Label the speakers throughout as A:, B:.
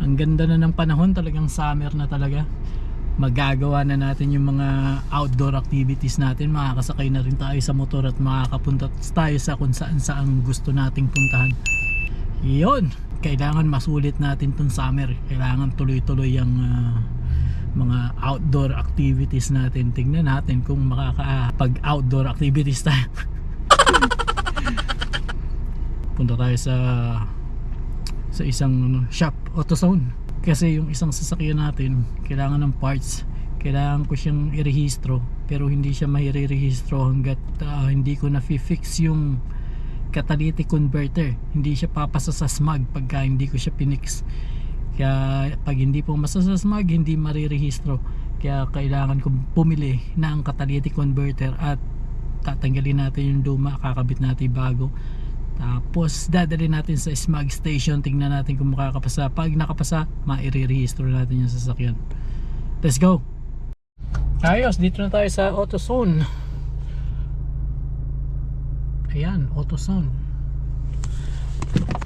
A: Ang ganda na ng panahon, talagang summer na talaga. Magagawa na natin yung mga outdoor activities natin. Makakasakay na rin tayo sa motor at makakapunta tayo sa kung saan saan gusto nating puntahan. Yun! Kailangan masulit natin tong summer. Kailangan tuloy-tuloy ang ah, mga outdoor activities natin. Tingnan natin kung makakapag outdoor activities tayo. Punta tayo sa sa isang ano, shop AutoZone kasi yung isang sasakyan natin kailangan ng parts. Kailangan ko siyang irehistro pero hindi siya mahirerehistro hanggat ah, hindi ko na fix yung catalytic converter. Hindi siya papasa sa smog pagka hindi ko siya pinix. Kaya pag hindi po masa sa smog hindi marirehistro. Kaya kailangan kong pumili na ang catalytic converter at tatanggalin natin yung luma kakabit natin bago tapos dadali natin sa smog station. Tingnan natin kung makakapasa. Pag nakapasa maire-rehistro natin yung sasakyan. Let's go! Ayos dito na tayo sa AutoZone. Ayan AutoZone.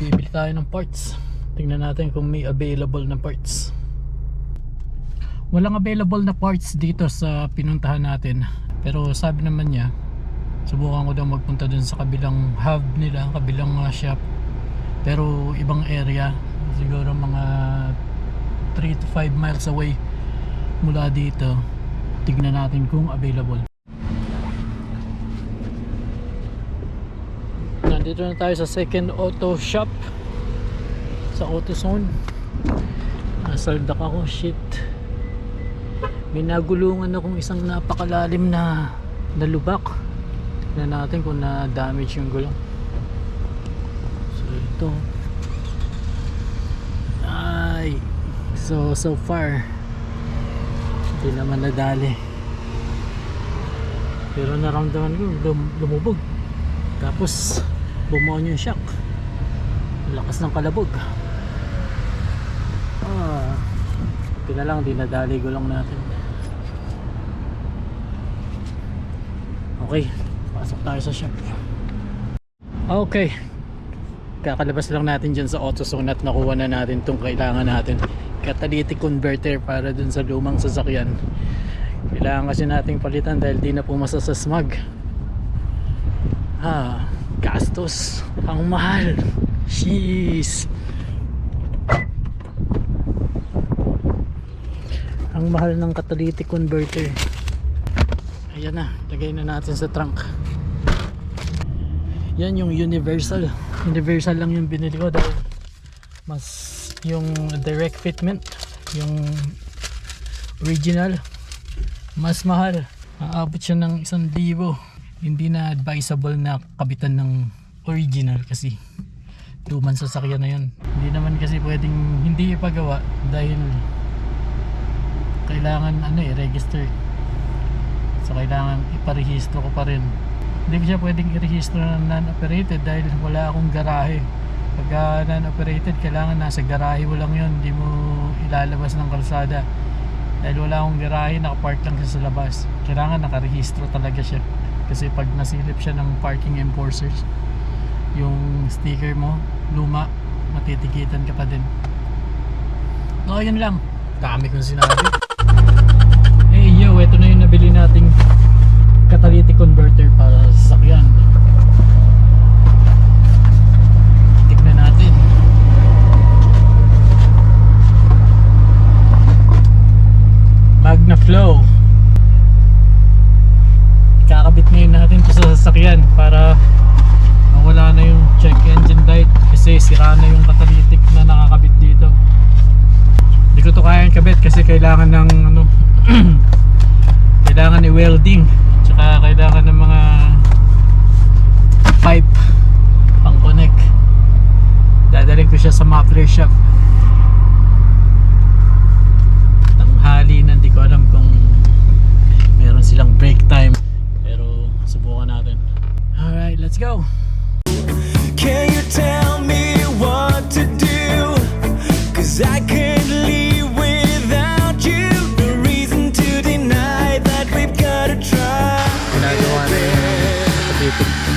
A: Bibili tayo ng parts. Tingnan natin kung may available na parts. Walang available na parts dito sa pinuntahan natin. Pero sabi naman niya subukan ko daw magpunta dun sa kabilang hub nila kabilang uh, shop. Pero ibang area siguro mga 3 to 5 miles away mula dito. Tignan natin kung available. Nandito na tayo sa second auto shop sa AutoZone. Nasaldak ako shit. May nagulungan akong isang napakalalim na na lubak Tignan natin kung na-damage yung gulong. So ito. Ay. So so far hindi naman nadali. Pero naramdaman ko lum lumubog. Tapos bumuon yung shock. Lakas ng kalabog. Ah. Ito na lang, di nadali gulong natin. Okay, pasok tayo sa shop. Okay. Kakalabas lang natin dyan sa AutoZone at nakuha na natin itong kailangan natin. Catalytic converter para dun sa lumang sasakyan. Kailangan kasi nating palitan dahil di na pumasa sa smog. Ah, gastos. Ang mahal. Jeez. Ang mahal ng catalytic converter. Ayan na, lagay na natin sa trunk. Yan yung universal. Universal lang yung binili ko dahil mas yung direct fitment, yung original, mas mahal. Aabot siya ng isang libo. Hindi na advisable na kabitan ng original kasi luman sa sakyan na yun. Hindi naman kasi pwedeng hindi ipagawa dahil kailangan ano eh, register So kailangan iparehistro ko pa rin. Hindi ko siya pwedeng i-rehistro na non-operated dahil wala akong garahe. Pagka non-operated, kailangan nasa garahe mo lang yun. Hindi mo ilalabas ng kalsada. Dahil wala akong garahe, nakapark lang siya sa labas. Kailangan nakarehistro talaga siya. Kasi pag nasilip siya ng parking enforcers, yung sticker mo, luma, matitikitan ka pa din. No, yun lang. Dami kong sinabi. Eh yo, ito na yung nabili nating converter para sa sasakyan. Tignan natin. Magna Flow. Kakabit ngayon natin ito sa sasakyan para mawala na yung check engine light kasi sira na yung catalytic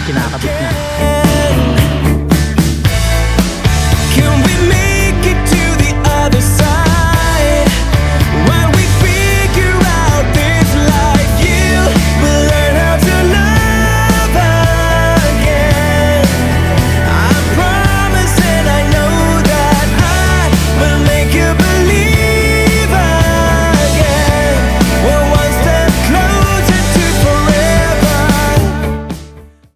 A: kinakabit na.